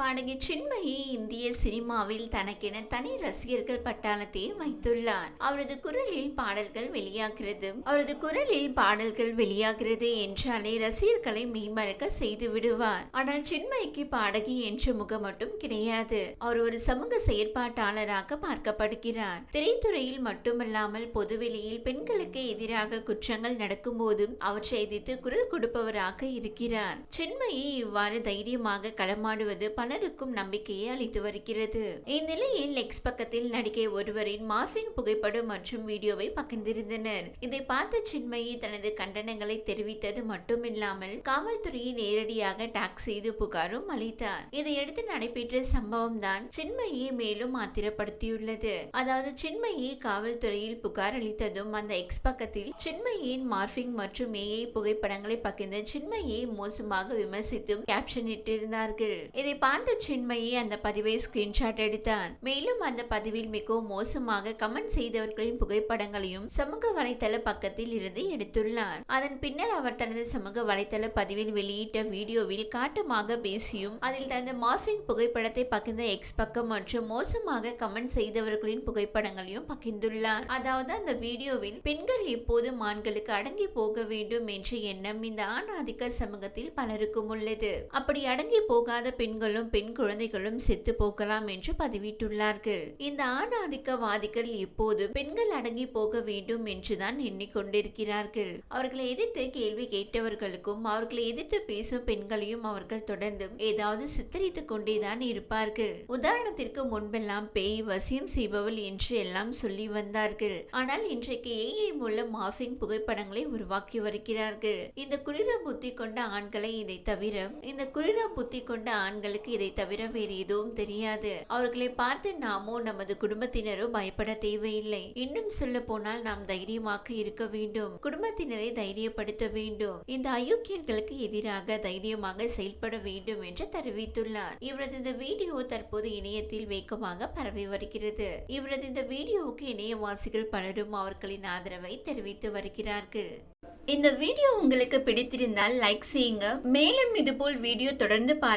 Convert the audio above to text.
பாடகி சின்மயி இந்திய சினிமாவில் தனக்கென தனி ரசிகர்கள் பட்டாளத்தையும் வைத்துள்ளார். அவரது குரலில் பாடல்கள் வெளியாகிறது. அவரது குரலில் பாடல்கள் வெளியாகிறது என்றாலே ரசிகர்களை மெய்மறக்க செய்து விடுவார். ஆனால் சின்மயிக்கு பாடகி என்ற முகம் மட்டும் கிடையாது. அவர் ஒரு சமூக செயற்பாட்டாளராக பார்க்கப்படுகிறார். திரைத்துறையில் மட்டுமல்லாமல் பொதுவெளியில் பெண்களுக்கு எதிராக குற்றங்கள் நடக்கும்போதும் அவற்றை எதிர்த்து குரல் கொடுப்பவராக இருக்கிறார். சின்மயி இவ்வாறு தைரியமாக களமாடுவது பலருக்கும் நம்பிக்கையை அளித்து வருகிறது. இந்நிலையில் நெக்ஸ்ட் பக்கத்தில் நடிகை ஒருவரின் மார்பிங் புகைப்படம் மற்றும் வீடியோவை பகிர்ந்திருந்தனர். இதை பார்த்த சின்மயி தனது கண்டனங்களை தெரிவித்தது மட்டுமில்லாமல் காவல்துறையை நேரடியாக டாக் செய்து புகாரும் அளித்தார். இதையடுத்து நடைபெற்ற சம்பவம் தான் சின்மயியை மேலும் ஆத்திரப்படுத்தியுள்ளது. அதாவது சின்மயி காவல்துறையில் புகார் அளித்ததும் அந்த எக்ஸ் பக்கத்தில் சின்மயியின் மார்பிங் மற்றும் ஏஐ புகைப்படங்களை பகிர்ந்த சின்மயியை மோசமாக விமர்சித்தும் கேப்ஷன் இட்டிருந்தார்கள் இதை பார்த்து அந்த சின்மயி அந்த பதிவை ஸ்கிரீன்ஷாட் எடுத்தார் மேலும் அந்த பதிவில் மிகவும் மோசமாக கமெண்ட் செய்தவர்களின் புகைப்படங்களையும் சமூக வலைதள பக்கத்தில் இருந்து எடுத்துள்ளார். அதன் பின்னர் அவர் தனது சமூக வலைதள பதிவில் வெளியிட்ட வீடியோவில் காட்டமாக பேசியும் அதில் தனது மார்பிங் புகைப்படத்தை பகிர்ந்த எக்ஸ் பக்கம் மற்றும் மோசமாக கமெண்ட் செய்தவர்களின் புகைப்படங்களையும் பகிர்ந்துள்ளார். அதாவது அந்த வீடியோவில் பெண்கள் இப்போது ஆண்களுக்கு அடங்கி போக வேண்டும் என்ற எண்ணம் இந்த ஆண் ஆதிக்க சமூகத்தில் பலருக்கும் உள்ளது. அப்படி அடங்கி போகாத பெண்களும் பெண்களும் பெண் குழந்தைகளும் செத்து போகலாம் என்று பதிவிட்டுள்ளார்கள். இந்த ஆண் ஆதிக்கவாதிகள் எப்போதும் பெண்கள் அடங்கி போக வேண்டும் என்றுதான் எண்ணிக்கொண்டிருக்கிறார்கள். அவர்களை எதிர்த்து கேள்வி கேட்டவர்களுக்கும் அவர்களை எதிர்த்து பேசும் பெண்களையும் அவர்கள் தொடர்ந்து ஏதாவது சித்தரித்துக் கொண்டேதான் இருப்பார்கள். உதாரணத்திற்கு முன்பெல்லாம் பேய் வசியம் செய்பவள் என்று எல்லாம் சொல்லி வந்தார்கள். ஆனால் இன்றைக்கு ஏஐ மூலம் மாஃபிங் புகைப்படங்களை உருவாக்கி வருகிறார்கள். இந்த குளிர புத்தி கொண்ட ஆண்களை இதை தவிர இந்த குளிர புத்தி கொண்ட ஆண்களுக்கு இதை தவிர வேறு எதுவும் தெரியாது. அவர்களை பார்த்து நாமோ நமது குடும்பத்தினரோ பயப்பட தேவையில்லை. இன்னும் சொல்ல போனால் நாம் தைரியமாக இருக்க வேண்டும். குடும்பத்தினரை தைரியப்படுத்த வேண்டும். இந்த அயோக்கியர்களுக்கு எதிராக தைரியமாக செயல்பட வேண்டும் என்று தெரிவித்துள்ளார். இவரது இந்த வீடியோ தற்போது இணையத்தில் வேகமாக பரவி வருகிறது. இவரது இந்த வீடியோவுக்கு இணையவாசிகள் பலரும் அவர்களின் ஆதரவை தெரிவித்து வருகிறார்கள். இந்த வீடியோ உங்களுக்கு பிடித்திருந்தால் லைக் செய்யுங்க. மேலும் இதுபோல் வீடியோ தொடர்ந்து பார்க்க